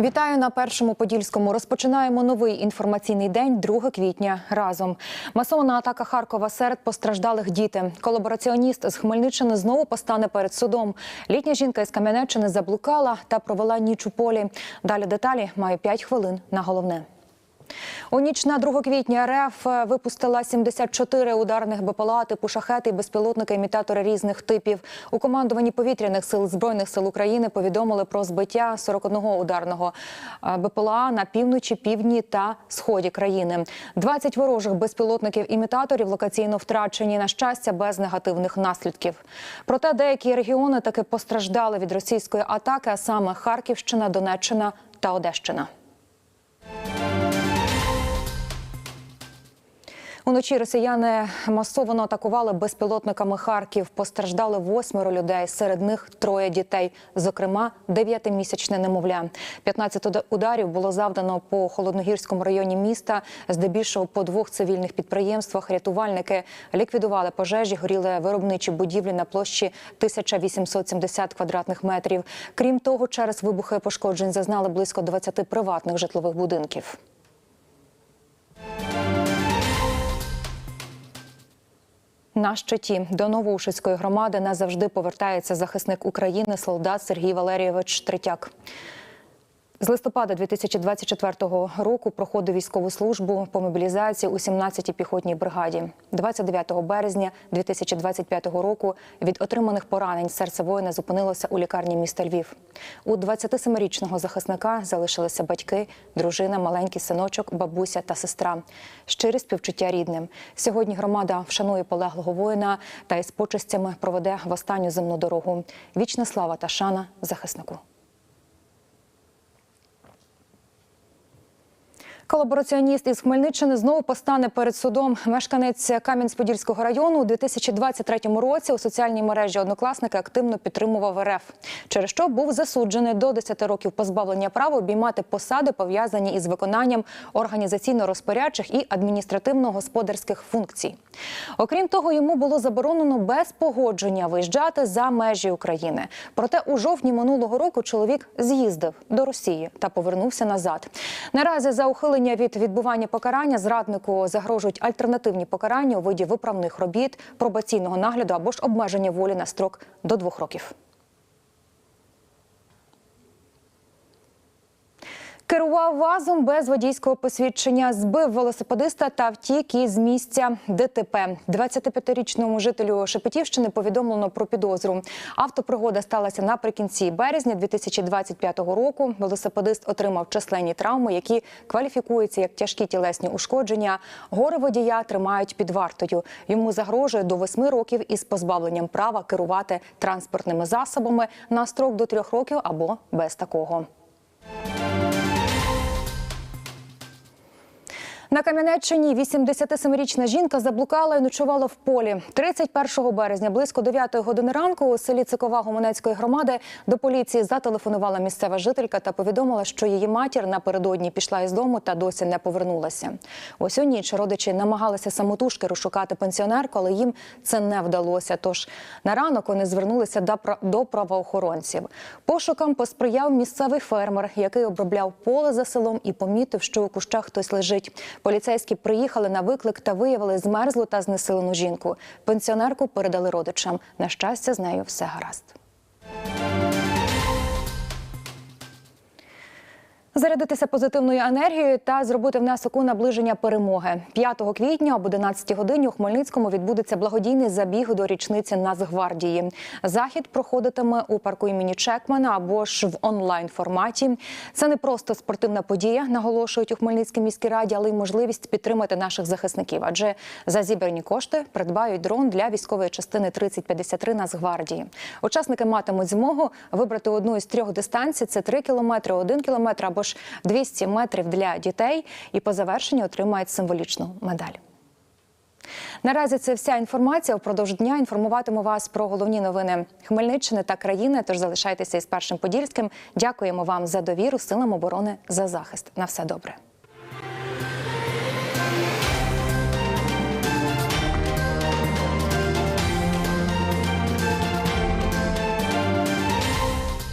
Вітаю на першому подільському. Розпочинаємо новий інформаційний день 2 квітня. Разом масована атака Харкова серед постраждалих діти. Колабораціоніст з Хмельниччини знову постане перед судом. Літня жінка із Кам'янеччини заблукала та провела ніч у полі. Далі деталі маю 5 хвилин на головне. У ніч на 2 квітня РФ випустила 74 ударних БПЛА типу шахети і безпілотники імітатори різних типів. У командуванні повітряних сил збройних сил України повідомили про збиття 41 ударного е, БПЛА на півночі, півдні та сході країни. 20 ворожих безпілотників імітаторів локаційно втрачені на щастя без негативних наслідків. Проте деякі регіони таки постраждали від російської атаки, а саме Харківщина, Донеччина та Одещина. Уночі росіяни масово атакували безпілотниками Харків. Постраждали восьмеро людей. Серед них троє дітей, зокрема, дев'ятимісячне немовля. 15 ударів було завдано по холодногірському районі міста. Здебільшого по двох цивільних підприємствах. Рятувальники ліквідували пожежі, горіли виробничі будівлі на площі 1870 квадратних метрів. Крім того, через вибухи пошкоджень зазнали близько 20 приватних житлових будинків. На щиті до Новоушицької громади назавжди повертається захисник України, солдат Сергій Валерійович Третяк. З листопада 2024 року проходив військову службу по мобілізації у 17-й піхотній бригаді. 29 березня 2025 року від отриманих поранень серце воїна зупинилося у лікарні міста Львів. У 27-річного захисника залишилися батьки, дружина, маленький синочок, бабуся та сестра. Щирі співчуття рідним. Сьогодні громада вшанує полеглого воїна та із почестями проведе в останню земну дорогу. Вічна слава та шана захиснику. Колабораціоніст із Хмельниччини знову постане перед судом. Мешканець Кам'янець-Подільського району у 2023 році у соціальній мережі однокласники активно підтримував РФ, через що був засуджений до 10 років позбавлення права обіймати посади, пов'язані із виконанням організаційно-розпорядчих і адміністративно-господарських функцій. Окрім того, йому було заборонено без погодження виїжджати за межі України. Проте у жовтні минулого року чоловік з'їздив до Росії та повернувся назад. Наразі за ухилення від відбування покарання зраднику загрожують альтернативні покарання у виді виправних робіт, пробаційного нагляду або ж обмеження волі на строк до двох років. Керував вазом без водійського посвідчення, збив велосипедиста та втік із місця ДТП. 25-річному жителю Шепетівщини повідомлено про підозру. Автопригода сталася наприкінці березня 2025 року. Велосипедист отримав численні травми, які кваліфікуються як тяжкі тілесні ушкодження. Гори водія тримають під вартою. Йому загрожує до 8 років із позбавленням права керувати транспортними засобами на строк до 3 років або без такого. На Кам'янеччині 87-річна жінка заблукала і ночувала в полі. 31 березня близько 9 години ранку у селі Цикова Гуменецької громади до поліції зателефонувала місцева жителька та повідомила, що її матір напередодні пішла із дому та досі не повернулася. Ось у ніч родичі намагалися самотужки розшукати пенсіонерку, але їм це не вдалося. Тож на ранок вони звернулися до правоохоронців. Пошукам посприяв місцевий фермер, який обробляв поле за селом і помітив, що у кущах хтось лежить. Поліцейські приїхали на виклик та виявили змерзлу та знесилену жінку. Пенсіонерку передали родичам. На щастя, з нею все гаразд. Зарядитися позитивною енергією та зробити внесок у наближення перемоги. 5 квітня об 11 годині у Хмельницькому відбудеться благодійний забіг до річниці Нацгвардії. Захід проходитиме у парку імені Чекмана або ж в онлайн форматі. Це не просто спортивна подія, наголошують у Хмельницькій міській раді, але й можливість підтримати наших захисників. Адже за зібрані кошти придбають дрон для військової частини 3053 Нацгвардії. Учасники матимуть змогу вибрати одну із трьох дистанцій: це 3 кілометри, 1 кілометр або ж 200 метрів для дітей і по завершенню отримають символічну медаль. Наразі це вся інформація. Впродовж дня інформуватиму вас про головні новини Хмельниччини та країни. Тож залишайтеся із першим подільським. Дякуємо вам за довіру силам оборони за захист. На все добре.